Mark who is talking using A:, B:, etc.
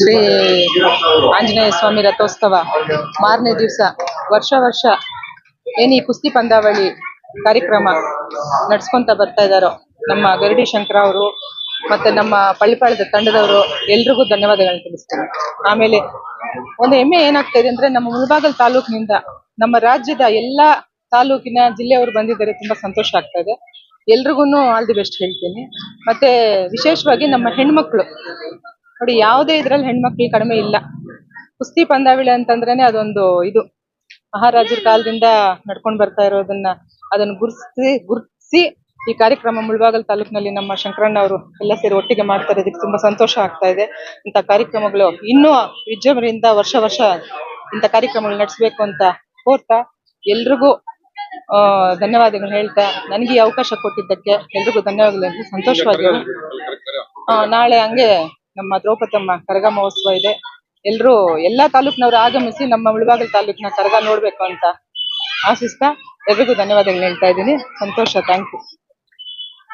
A: ಶ್ರೀ ಆಂಜನೇಯ ಸ್ವಾಮಿ ರಥೋತ್ಸವ ಮಾರನೇ ದಿವಸ, ವರ್ಷ ವರ್ಷ ಏನು ಈ ಕುಸ್ತಿ ಪಂದಾವಳಿ ಕಾರ್ಯಕ್ರಮ ನಡ್ಸ್ಕೊಂತ ಬರ್ತಾ ಇದಾರೋ ನಮ್ಮ ಗರಡಿ ಶಂಕರ ಅವರು ಮತ್ತೆ ನಮ್ಮ ಪಳ್ಳಿಪಾಳದ ತಂಡದವರು ಎಲ್ರಿಗೂ ಧನ್ಯವಾದಗಳನ್ನ ತಿಳಿಸ್ತೀನಿ. ಆಮೇಲೆ ಒಂದು ಹೆಮ್ಮೆ ಏನಾಗ್ತಾ ಇದೆ ಅಂದ್ರೆ ನಮ್ಮ ಮುಳಬಾಗಲ್ ತಾಲೂಕಿನಿಂದ ನಮ್ಮ ರಾಜ್ಯದ ಎಲ್ಲಾ ತಾಲೂಕಿನ ಜಿಲ್ಲೆಯವರು ಬಂದಿದ್ದಾರೆ, ತುಂಬಾ ಸಂತೋಷ ಆಗ್ತಾ ಇದೆ. ಎಲ್ರಿಗೂ ಆಲ್ ದಿ ಬೆಸ್ಟ್ ಹೇಳ್ತೀನಿ. ಮತ್ತೆ ವಿಶೇಷವಾಗಿ ನಮ್ಮ ಹೆಣ್ಮಕ್ಳು. ನೋಡಿ, ಯಾವುದೇ ಇದ್ರಲ್ಲಿ ಹೆಣ್ಮಕ್ಳು ಕಡಿಮೆ ಇಲ್ಲ. ಕುಸ್ತಿ ಪಂದ್ಯಾವಳಿ ಅಂತಂದ್ರೇನೆ ಅದೊಂದು ಇದು. ಮಹಾರಾಜರ ಕಾಲದಿಂದ ನಡ್ಕೊಂಡು ಬರ್ತಾ ಇರೋದನ್ನ ಅದನ್ನ ಗುರ್ಸಿ ಗುರ್ತಿಸಿ ಈ ಕಾರ್ಯಕ್ರಮ ಮುಳಬಾಗಲ್ ತಾಲೂಕಿನಲ್ಲಿ ನಮ್ಮ ಶಂಕರಣ್ಣ ಅವರು ಎಲ್ಲ ಸೇರಿ ಒಟ್ಟಿಗೆ ಮಾಡ್ತಾರೆ. ಇರೋದಕ್ಕೆ ತುಂಬಾ ಸಂತೋಷ ಆಗ್ತಾ ಇದೆ. ಇಂಥ ಕಾರ್ಯಕ್ರಮಗಳು ಇನ್ನೂ ವಿಜೃಂಭಣೆಯಿಂದ ವರ್ಷ ವರ್ಷ ಇಂಥ ಕಾರ್ಯಕ್ರಮಗಳು ನಡೆಸಬೇಕು ಅಂತ ಕೋರ್ತಾ ಎಲ್ರಿಗೂ ಧನ್ಯವಾದಗಳು ಹೇಳ್ತಾ ನನಗೆ ಈ ಅವಕಾಶ ಕೊಟ್ಟಿದ್ದಕ್ಕೆ ಎಲ್ರಿಗೂ ಧನ್ಯವಾದಗಳು ಸಂತೋಷವಾಗಿದೆ. ನಾಳೆ ಹಂಗೆ ನಮ್ಮ ದ್ರೌಪದಮ್ಮ ಕರಗ ಮಹೋತ್ಸವ ಇದೆ. ಎಲ್ಲರೂ ಎಲ್ಲಾ ತಾಲೂಕಿನವರು ಆಗಮಿಸಿ ನಮ್ಮ ಮುಳಬಾಗಿಲು ತಾಲೂಕಿನ ಕರಗ ನೋಡ್ಬೇಕು ಅಂತ ಆಶಿಸ್ತಾ ಎಲ್ರಿಗೂ ಧನ್ಯವಾದಗಳು ಹೇಳ್ತಾ ಇದ್ದೀನಿ. ಸಂತೋಷ ಥ್ಯಾಂಕ್ ಯು